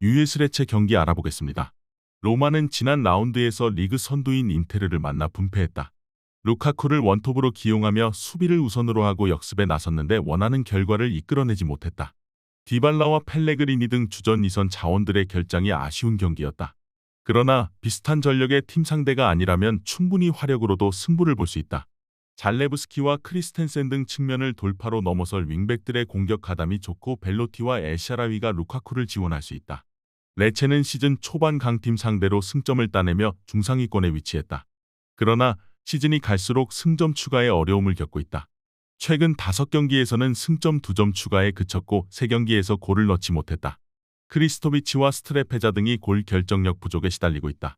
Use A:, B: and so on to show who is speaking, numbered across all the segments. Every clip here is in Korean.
A: 레체 경기 알아보겠습니다. 로마는 지난 라운드에서 리그 선두인 인테르를 만나 분패했다. 루카쿠를 원톱으로 기용하며 수비를 우선으로 하고 역습에 나섰는데 원하는 결과를 이끌어내지 못했다. 디발라와 펠레그리니 등 주전 2선 자원들의 결장이 아쉬운 경기였다. 그러나 비슷한 전력의 팀 상대가 아니라면 충분히 화력으로도 승부를 볼 수 있다. 잘레브스키와 크리스텐센 등 측면을 돌파로 넘어설 윙백들의 공격 가담이 좋고 벨로티와 엘샤라위가 루카쿠를 지원할 수 있다. 레체는 시즌 초반 강팀 상대로 승점을 따내며 중상위권에 위치했다. 그러나 시즌이 갈수록 승점 추가에 어려움을 겪고 있다. 최근 5경기에서는 승점 2점 추가에 그쳤고 3경기에서 골을 넣지 못했다. 크리스토비치와 스트레페자 등이 골 결정력 부족에 시달리고 있다.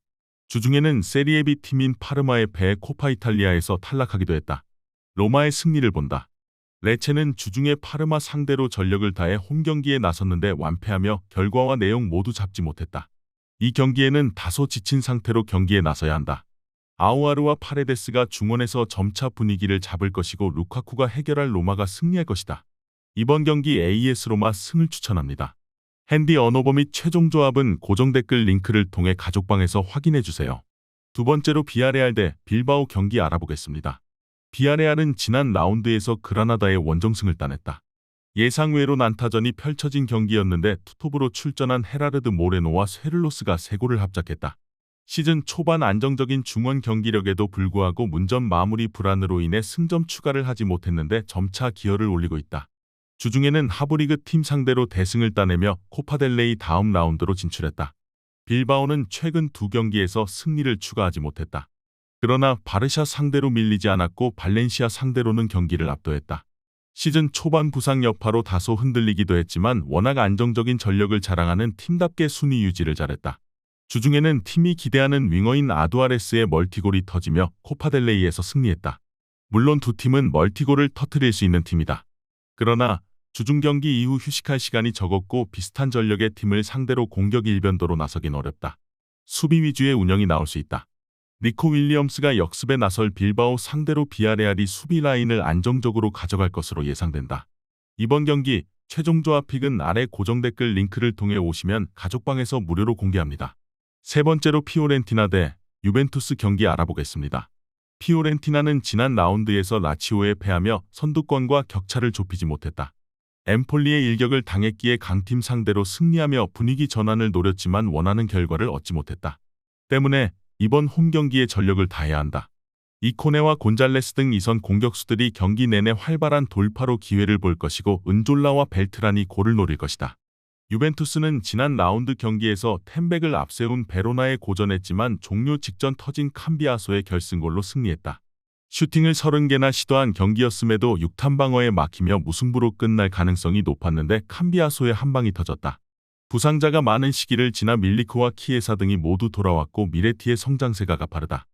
A: 주중에는 세리에비 팀인 파르마의 패에 코파 이탈리아에서 탈락하기도 했다. 로마의 승리를 본다. 레체는 주중에 파르마 상대로 전력을 다해 홈 경기에 나섰는데 완패하며 결과와 내용 모두 잡지 못했다. 이 경기에는 다소 지친 상태로 경기에 나서야 한다. 아우아르와 파레데스가 중원에서 점차 분위기를 잡을 것이고 루카쿠가 해결할 로마가 승리할 것이다. 이번 경기 AS 로마 승을 추천합니다. 핸디 언어버 및 최종 조합은 고정 댓글 링크를 통해 가족방에서 확인해 주세요. 두 번째로 비아레알 대 빌바오 경기 알아보겠습니다. 비아레알은 지난 라운드에서 그라나다의 원정승을 따냈다. 예상외로 난타전이 펼쳐진 경기였는데 투톱으로 출전한 헤라르드 모레노와 세를로스가 세 골을 합작했다. 시즌 초반 안정적인 중원 경기력에도 불구하고 문전 마무리 불안으로 인해 승점 추가를 하지 못했는데 점차 기여를 올리고 있다. 주중에는 하브리그 팀 상대로 대승을 따내며 코파델레이 다음 라운드로 진출했다. 빌바오는 최근 두 경기에서 승리를 추가하지 못했다. 그러나 바르샤 상대로 밀리지 않았고 발렌시아 상대로는 경기를 압도했다. 시즌 초반 부상 여파로 다소 흔들리기도 했지만 워낙 안정적인 전력을 자랑하는 팀답게 순위 유지를 잘했다. 주중에는 팀이 기대하는 윙어인 아두아레스의 멀티골이 터지며 코파델레이에서 승리했다. 물론 두 팀은 멀티골을 터트릴 수 있는 팀이다. 그러나 주중 경기 이후 휴식할 시간이 적었고 비슷한 전력의 팀을 상대로 공격 일변도로 나서긴 어렵다. 수비 위주의 운영이 나올 수 있다. 니코 윌리엄스가 역습에 나설 빌바오 상대로 비아레알이 수비 라인을 안정적으로 가져갈 것으로 예상된다. 이번 경기 최종 조합 픽은 아래 고정 댓글 링크를 통해 오시면 가족방에서 무료로 공개합니다. 세 번째로 피오렌티나 대 유벤투스 경기 알아보겠습니다. 피오렌티나는 지난 라운드에서 라치오에 패하며 선두권과 격차를 좁히지 못했다. 엠폴리의 일격을 당했기에 강팀 상대로 승리하며 분위기 전환을 노렸지만 원하는 결과를 얻지 못했다. 때문에 이번 홈 경기에 전력을 다해야 한다. 이코네와 곤잘레스 등 이선 공격수들이 경기 내내 활발한 돌파로 기회를 볼 것이고 은졸라와 벨트란이 골을 노릴 것이다. 유벤투스는 지난 라운드 경기에서 템백을 앞세운 베로나에 고전했지만 종료 직전 터진 캄비아소의 결승골로 승리했다. 슈팅을 30개나 시도한 경기였음에도 6탄 방어에 막히며 무승부로 끝날 가능성이 높았는데 캄비아소의 한 방이 터졌다. 부상자가 많은 시기를 지나 밀리크와 키에사 등이 모두 돌아왔고 미레티의 성장세가 가파르다.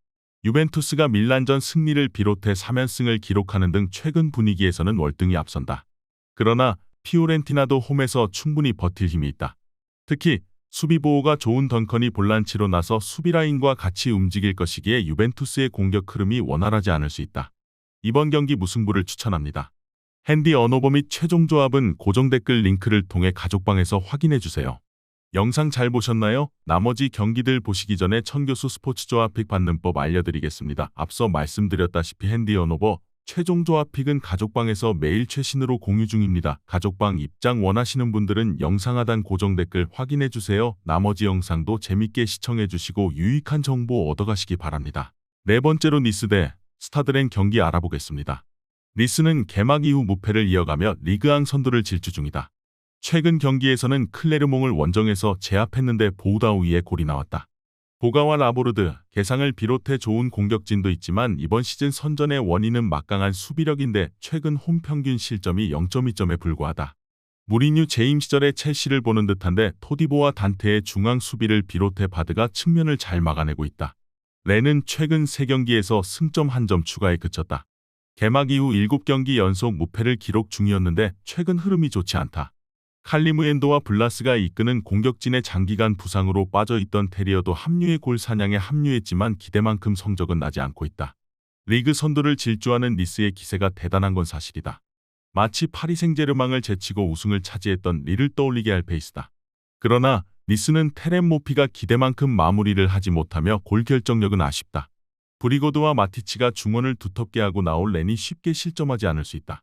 A: 유벤투스가 밀란전 승리를 비롯해 3연승을 기록하는 등 최근 분위기에서는 월등히 앞선다. 그러나 피오렌티나도 홈에서 충분히 버틸 힘이 있다. 특히 수비 보호가 좋은 던컨이 볼란치로 나서 수비 라인과 같이 움직일 것이기에 유벤투스의 공격 흐름이 원활하지 않을 수 있다. 이번 경기 무승부를 추천합니다. 핸디 언어버 및 최종 조합은 고정 댓글 링크를 통해 가족방에서 확인해 주세요. 영상 잘 보셨나요? 나머지 경기들 보시기 전에 천교수 스포츠 조합 픽 받는 법 알려드리겠습니다. 앞서 말씀드렸다시피 핸디 언어버 최종 조합 픽은 가족방에서 매일 최신으로 공유 중입니다. 가족방 입장 원하시는 분들은 영상 하단 고정 댓글 확인해 주세요. 나머지 영상도 재밌게 시청해 주시고 유익한 정보 얻어가시기 바랍니다. 네 번째로 니스 대 스타드랭 경기 알아보겠습니다. 니스는 개막 이후 무패를 이어가며 리그앙 선두를 질주 중이다. 최근 경기에서는 클레르몽을 원정에서 제압했는데 보우다우이에 골이 나왔다. 보가와 라보르드, 개상을 비롯해 좋은 공격진도 있지만 이번 시즌 선전의 원인은 막강한 수비력인데 최근 홈 평균 실점이 0.2점에 불과하다. 무리뉴 재임 시절의 첼시를 보는 듯한데 토디보와 단테의 중앙 수비를 비롯해 바드가 측면을 잘 막아내고 있다. 레는 최근 3경기에서 승점 1점 추가에 그쳤다. 개막 이후 7경기 연속 무패를 기록 중이었는데 최근 흐름이 좋지 않다. 칼리무엔도와 블라스가 이끄는 공격진의 장기간 부상으로 빠져있던 테리어도 합류의 골 사냥에 합류했지만 기대만큼 성적은 나지 않고 있다. 리그 선두를 질주하는 니스의 기세가 대단한 건 사실이다. 마치 파리 생제르망을 제치고 우승을 차지했던 리를 떠올리게 할 페이스다. 그러나 니스는 테렘 모피가 기대만큼 마무리를 하지 못하며 골 결정력은 아쉽다. 브리고드와 마티치가 중원을 두텁게 하고 나올 렌이 쉽게 실점하지 않을 수 있다.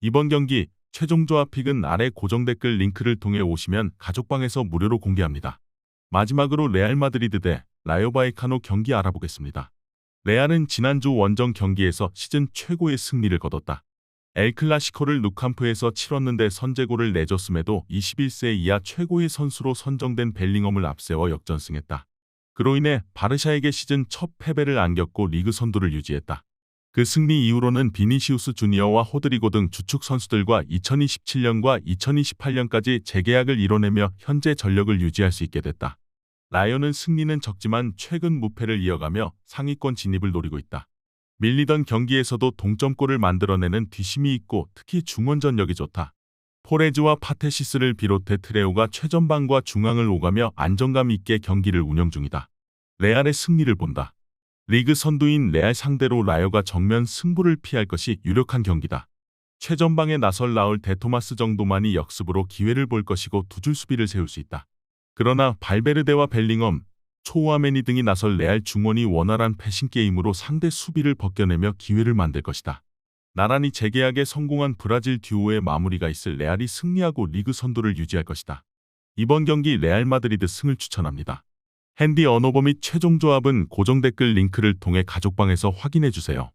A: 이번 경기 최종 조합픽은 아래 고정 댓글 링크를 통해 오시면 가족방에서 무료로 공개합니다. 마지막으로 레알 마드리드 대 라요 바이카노 경기 알아보겠습니다. 레알은 지난주 원정 경기에서 시즌 최고의 승리를 거뒀다. 엘클라시코를 누캄프에서 치렀는데 선제골을 내줬음에도 21세 이하 최고의 선수로 선정된 벨링엄을 앞세워 역전승했다. 그로 인해 바르샤에게 시즌 첫 패배를 안겼고 리그 선두를 유지했다. 그 승리 이후로는 비니시우스 주니어와 호드리고 등 주축 선수들과 2027년과 2028년까지 재계약을 이뤄내며 현재 전력을 유지할 수 있게 됐다. 라이온은 승리는 적지만 최근 무패를 이어가며 상위권 진입을 노리고 있다. 밀리던 경기에서도 동점골을 만들어내는 뒷심이 있고 특히 중원 전력이 좋다. 포레즈와 파테시스를 비롯해 트레오가 최전방과 중앙을 오가며 안정감 있게 경기를 운영 중이다. 레알의 승리를 본다. 리그 선두인 레알 상대로 라요가 정면 승부를 피할 것이 유력한 경기다. 최전방에 나설 나올 데토마스 정도만이 역습으로 기회를 볼 것이고 두 줄 수비를 세울 수 있다. 그러나 발베르데와 벨링엄, 초우아메니 등이 나설 레알 중원이 원활한 패싱 게임으로 상대 수비를 벗겨내며 기회를 만들 것이다. 나란히 재계약에 성공한 브라질 듀오의 마무리가 있을 레알이 승리하고 리그 선두를 유지할 것이다. 이번 경기 레알 마드리드 승을 추천합니다. 핸디 언어버 및 최종 조합은 고정 댓글 링크를 통해 가족방에서 확인해 주세요.